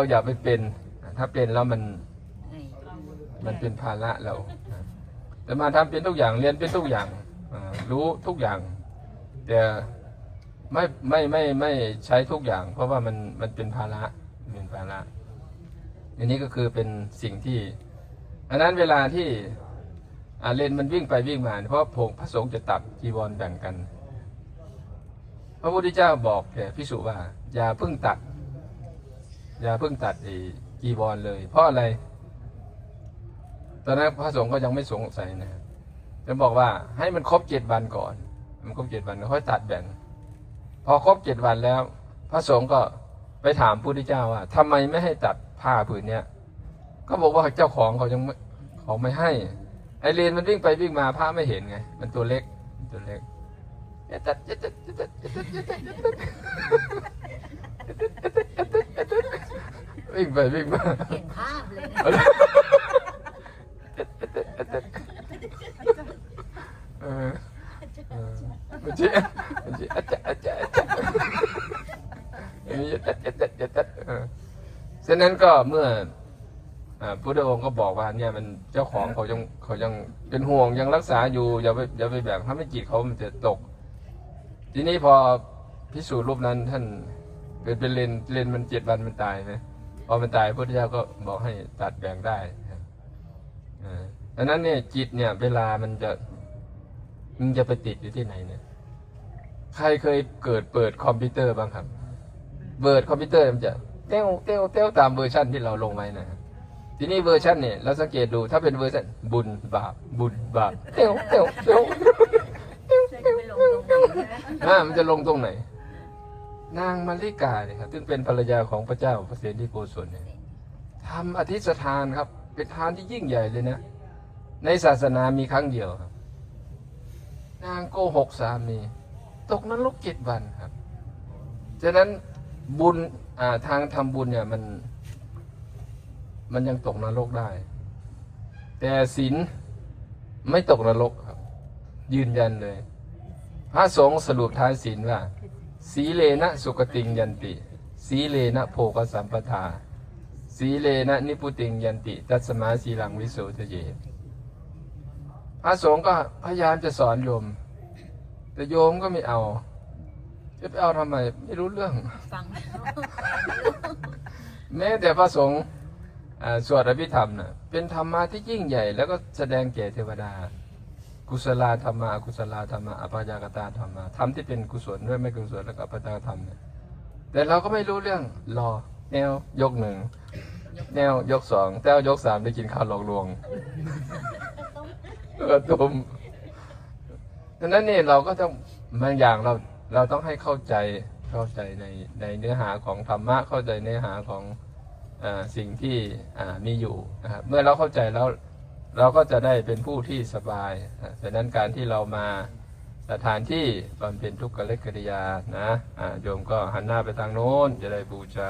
เราอย่าไปเป็น ถ้าเป็นแล้วมันมันเป็นภาระเราแต่มาทำเป็นทุกอย่างเรียนเป็นทุกอย่างรู้ทุกอย่าง แต่ไม่ไม่ไม่ไม่ใช้ทุกอย่าง เพราะว่ามันมันเป็นภาระเป็นภาระอันนี้ก็คือเป็นสิ่งที่อันนั้นเวลาที่อาเลนมันวิ่งไปวิ่งมา เพราะผงพระสงฆ์จะตัดจีวรแบ่งกัน พระพุทธเจ้าบอกแก่พิสุว่า อย่าเพิ่งตัด อย่าเพิ่งตัดไอ้จีวรเลย เพราะอะไร ตอนนั้นพระสงฆ์ก็ยังไม่สงสัยนะจะบอกว่าให้มันครบเจ็ดวันก่อน มันครบเจ็ดวันแล้วค่อยตัดแบ่ง พอครบเจ็ดวันแล้ว พระสงฆ์ก็ไปถามพระพุทธเจ้าว่าทำไมไม่ให้ตัดผ้าผืนเนี้ยก็บอกว่าเจ้าของเขายังเขาไม่ให้ ไอเลนมันวิ่งไปวิ่งมาผ้าไม่เห็นไง มันตัวเล็กตัวเล็กอย่าตัดอย่าตัดอย่าตัดอย่าตัดอย่าตัดอย่าตัด วิ่งไปวิ่งมาเห็นภาพเลยนะเออเออมันจะมันจะอาจจะอาจจะอาจจะอันนี้จะตัดจะตัดจะตัดเออฉะนั้นก็เมื่ออ่าพุทธองค์ก็บอกว่าเนี่ยมันเจ้าของเขายังเขายังเป็นห่วงยังรักษาอยู่อย่าไปอย่าไปแบบทำให้จิตเขามันจะตก ทีนี้พอพิสูจน์รูปนั้นท่านเกิดเป็นเลนเลนมันเจ็ดวันมันตายไหม อมันตายพระพุทธเจ้าก็บอกให้ตัดแบ่งได้ดังนั้นเนี่ยจิตเนี่ยเวลามันจะมันจะไปติดอยู่ที่ไหนเนี่ยใครเคยเกิดเปิดคอมพิวเตอร์บ้างครับ เปิดคอมพิวเตอร์มันจะเต้วเต้วเต้วตามเวอร์ชันที่เราลงไว้นะทีนี้เวอร์ชันเนี่ยเราสังเกตดูถ้าเป็นเวอร์ชันบุญบาปบุญบาปเต้วเต้วเต้วจะไปลงตรงไหนนะอ่ามันจะลงตรงไหน นางมาริกาเนี่ยครับซึ่งเป็นภรรยาของพระเจ้าพระเสด็จโกศลเนี่ยทำอธิษฐานครับ เป็นทานที่ยิ่งใหญ่เลยนะ ในศาสนามีครั้งเดียวครับ นางโกหกสามีตกนรกเจ็ดวันครับฉะนั้นบุญาทางทำบุญเนี่ยมัน มันยังตกนรกได้ แต่ศีลไม่ตกนรกครับ ยืนยันเลย พระสงฆ์สรุปท้ายศีลว่า สีเลนะสุกติงยันติ สีเลนะโภกสัมปทา สีเลนะนิพุติงยันติ ตัสมาสีลังวิโสทะเยพระสงฆ์ก็พยายามจะสอนโยม แต่โยมก็ไม่เอา จะไปเอาทำไม ไม่รู้เรื่อง ฟังแม้แต่พระสงฆ์อ่าสวดอภิธรรมนะเป็นธรรมะที่ยิ่งใหญ่ แล้วก็แสดงแก่เทวดา กุศลธรรมะอกุศลธรรมะอภายากตาธรรมะธรรมที่เป็นกุศลด้วยไม่กุศลแล้วก็อภายากธรรมเนี่ยแต่เราก็ไม่รู้เรื่องรอแนวยกหนึ่งแนวยกสองแต้วยกสามได้กินข้าวหลอกลวงกระตุมดังนั้นนี่เราก็ต้องบางอย่างเราเราต้องให้เข้าใจเข้าใจในในเนื้อหาของธรรมะเข้าใจเนื้อหาของอาสิ่งที่อ่ามีอยู่นะครับเมื่อเราเข้าใจแล้ว เราก็จะได้เป็นผู้ที่สบายดังนั้นการที่เรามาสถานที่บำเพ็ญทุกขเลกกิริยานะโยมก็หันหน้าไปทางโน้นจะได้บูชา